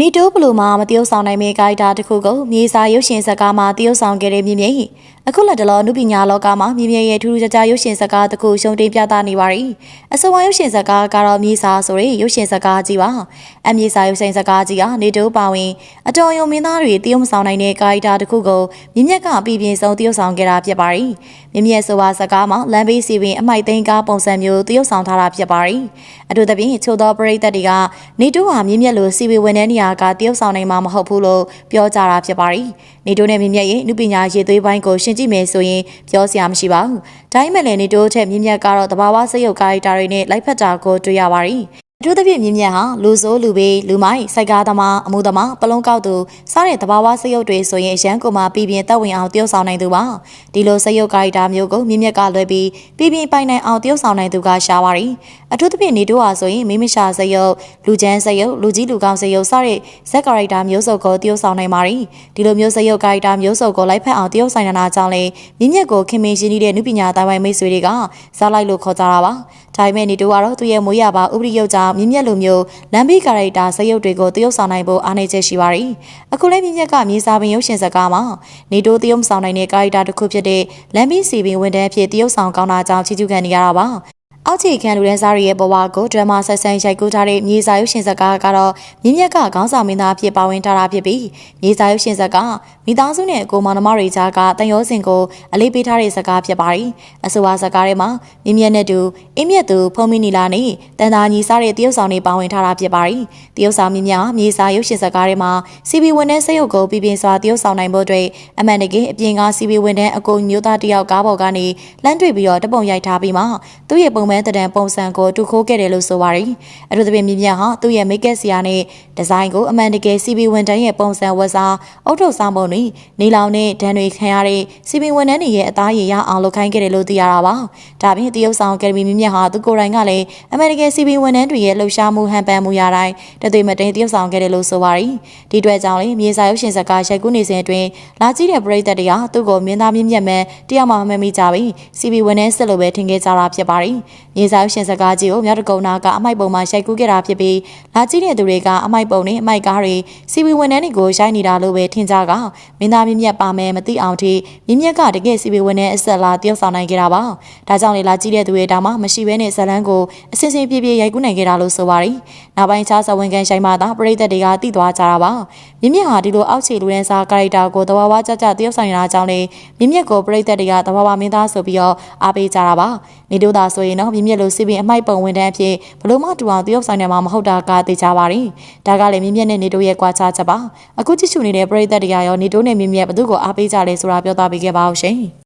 နီတိုဘလူမှာမတရုပ်ဆောင်နိုင်မယ့်ကာရီတာတစ်ခုကိုမြေစာရုပ်ရှင်ဇာတ်ကားမှာတရုပ်ဆောင်ခဲ့တဲ့မြင့်မြင့်အခုလက်တလောနုပညာလောကမှာမြင့်မြင့်ရဲ့ထူးထူးခြားခြားရုပ်ရှင်ဇာတ်ကားတစ်ခုရှုံတင်ပြသနေပါရီအဆိုပါရုပ်ရှင်ဇာတ်ကားကတော့မြေစာဆိုတဲ့ရုပ်ရှင်ဇာတ်ကားကြီးပါအမြေစာရုပ်ရှင်ဇာတ်ကားကြီးဟာနီတိုပါဝင်အတော်ယုံမင်းသားတွေတရုပ်မဆောင်နိုင်တဲ့ကာရီတာတစ်ခုကိုမြင့်မြတ်ကပြည်ပြင်းဆုံးတရုပ်ဆောင်ခဲ့တာဖြစ်ပါရီမြင့်မြတ်ဆိုပါဇာတ်ကားမှာလမ်းဘေးစီပင်အမိုက်သိန်းကားပုံစံမျိုးတရုပ်ဆောင်ထားတာဖြစ်ပါရီအထူးသဖြင့်ချို့သောပရိသတ်တွေကနေတိုဟာမြင့်မြတ်လိုစီပင်ဝင်တဲ့နေရာကတရုပ်ဆောင်နိုင်မှာမဟုတ်ဘူးလို့ပြောကြတာဖြစ်ပါရီနေတိုနဲ့မြင့်မြတ်ရဲ့နုပညာရေးသွေးပိုင်းကိုရှင်းကြည့်မယ်ဆိုရင်ပြောစရာမရှိပါဘူးဒါပေမဲ့လည်းနေတိုထက်မြင့်မြတ်ကတော့တဘာဝစရုပ်ကာရီတာတွေနဲ့လိုက်ဖက်တာကိုတွေ့ရပါရီအ ထူးသဖြင့်မြင့်မြတ်ဟာလူဆိုးလူပေးလူမိုက်စိုက်ကားသမားအမှုသမားပလုံကောက်သူစားတဲ့တဘာဝစရုပ်တွေဆိုရင်အရန်ကိုမှပြည်ပြင်းတက်ဝင်အောင်တရုပ်ဆောင်နိုင်သူပါဒီလိုစရုပ်ကာရီတာမျိုးကိုမြင့်မြတ်ကလွဲပြီးပြည်ပြင်းပိုင်နိုင်အောင်တရုပ်ဆောင်နိုင်သူကရှားပါရီအထူးသဖြင့်နေတိုးဟာဆိုရင်မိမရှာစရုပ်လူချမ်းစရုပ်လူကြီးလူကောင်းစရုပ်စတဲ့ဇက်ကာရီတာမျိုးစုံကိုတရုပ်ဆောင်နိုင်ပါရီဒီလိုမျိုးစရုပ်ကာရီတာမျိုးစုံကိုလိုက်ဖက်အောင်တရုပ်ဆိုင်နာကြောင့်လေမြင့်မြတ်ကိုခင်မင်းရှင်းနေတဲ့နုပညာတိုင်းဝိုင်းမိတ်ဆွေတွေကဇာလိုက်လို့ခေါ်ကြတာပါ ဒါပေမဲ့နေတိုးကတော့သူ့ရဲ့မွေးရပါဥပဒေရုပ်ကြောင့်မြင့်မြတ်လိုမျိုးလမ်းဘေးကာရိုက်တာစရုပ်တွေကိုတရုပ်ဆောင်နိုင်ဖို့အားနည်းချက်ရှိပါရီအခုလည်းမြင့်မြတ်ကမြေစာပင်ရုပ်ရှင်ဇာတ်ကားမှာနေတိုးတရုပ်ဆောင်နိုင်တဲ့ကာရိုက်တာတစ်ခုဖြစ်တဲ့လမ်းဘေးစီပင်ဝန်တန်းဖြစ်တရုပ်ဆောင်ကောင်းတာကြောင့်ချီးကျူးခံနေရတာပါ အောက်ခြေခံလူရန်စားရဲ့ဘဝကိုဒရမာဆက်ဆန်ရိုက်ကူးထားတဲ့မြေစာရုပ်ရှင်ဇာတ်ကားကတော့မြင့်မြတ်ကခေါင်းဆောင်မင်းသားအဖြစ်ပါဝင်ထားတာဖြစ်ပြီးမြေစာရုပ်ရှင်ဇာတ်ကမိသားစုနဲ့အကိုမောင်နှမတွေကြားကတန်ရောစင်ကိုအလေးပေးထားတဲ့ဇာတ်ကားဖြစ်ပါတယ်။အဆိုပါဇာတ်ကားထဲမှာမြင့်မြတ်နဲ့တူအင်းမြတ်သူဖုံးမီနီလာနဲ့တန်တာညီစားတဲ့တရုတ်ဆောင်တွေပါဝင်ထားတာဖြစ်ပါတယ်။တရုတ်ဆောင်မြင့်မြတ်မြေစာရုပ်ရှင်ဇာတ်ကားထဲမှာစီဘီဝန်ထမ်းစရုပ်ကိုပြပြစွာတရုတ်ဆောင်နိုင်ဖို့အတွက်အမှန်တကယ်အပြင်ကစီဘီဝန်ထမ်းအကိုမျိုးသားတယောက်ကားပေါ်ကနေလမ်းတွေ့ပြီးတော့တပုံရိုက်ထားပြီးမှသူ့ရဲ့ပုံမှန်တံပုံစံကိုတူခိုးခဲ့တယ်လို့ဆိုပါတယ်။အထူးသဖြင့်မြင့်မြတ်ဟာသူ့ရဲ့မိတ်ကက်ဆရာနဲ့ဒီဇိုင်းကိုအမှန်တကယ်စီဘီဝန်ထမ်းရဲ့ပုံစံဝတ်စားအုတ်ထုတ်ဆောင်ပုံတွေနေလောင်နဲ့ဒဏ်တွေခံရတဲ့စီပင်ဝန်ထမ်းတွေရဲ့အသားရည်ရအောင်လုပ်ခိုင်းခဲ့တယ်လို့သိရတာပါ။ဒါပြင်တရုတ်ဆောင်အကယ်ဒမီမြင့်မြတ်ဟာသူကိုယ်တိုင်ကလည်းအမေရိကန်စီပင်ဝန်ထမ်းတွေရဲ့လှုပ်ရှားမှုဟန်ပန်မှုရတိုင်းတသွေးမတိန်တရုတ်ဆောင်ခဲ့တယ်လို့ဆိုပါတယ်။ဒီအတွက်ကြောင့်လေမြေစာရုပ်ရှင်ဇာတ်ကားရိုက်ကူးနေစဉ်အတွင်းလာကြည့်တဲ့ပရိသတ်တွေကသူ့ကိုမြင်းသားမြင့်မြတ်မှန်တရားမှမမှန်မိကြပြီ။စီပီဝန်ထမ်းစစ်လို့ပဲထင်ခဲ့ကြတာဖြစ်ပါတယ်။ မြေစာရုပ်ရှင်ဇာတ်ကားကြီးကိုမြောက်တကုံနာကအမိုက်ပုံမှာရိုက်ကူးခဲ့တာဖြစ်ပြီးလာကြည့်တဲ့သူတွေကအမိုက်ပုံနဲ့အမိုက်ကားတွေစီပီဝန်ထမ်းတွေကိုရိုက်နေတာလို့ပဲထင်ကြကမင်းသားမြင့်မြတ်ပါမယ်မသိအောင်ထိမြင့်မြတ်ကတကယ်စီပီဝန်ထမ်းအဆက်လာတယောက်ဆောင်နိုင်ခဲ့တာပါဒါကြောင့်လေလာကြည့်တဲ့သူတွေတောင်မှမရှိဘဲနဲ့ဇလန်းကိုအစင်စင်ပြေပြေရိုက်ကူးနိုင်ခဲ့တာလို့ဆိုပါတယ်နောက်ပိုင်းခြားဇဝင်ကန်ရှိုင်းမှသာပရိသတ်တွေကသိသွားကြတာပါမြင့်မြတ်ဟာဒီလိုအောက်ခြေလူရန်စာကာရိုက်တာကိုတဝါဝါကြကြတယောက်ဆောင်ရတာကြောင့်လေမြင့်မြတ်ကိုပရိသတ်တွေကတဝါဝါမင်းသားဆိုပြီးတော့အားပေးကြတာပါနေတို့သာဆိုရင်တော့မြင့်မြတ်လိုစီပင်အမိုက်ပုံဝန်ထမ်းအဖြစ်ဘလို့မှတူအောင်တယောက်ဆောင်နေမှာမဟုတ်တာကသိကြပါတယ်ဒါကလည်းမြင့်မြတ်နဲ့နေတို့ရဲ့ကွာခြားချက်ပါအခုကြည့်ရှုနေတဲ့ပရိသတ်တွေကရောနေတို့နဲ့မြင့်မြတ်ဘသူ့ကိုအားပေးကြလဲဆိုတာပြောသားပေးခဲ့ပါဦးရှင်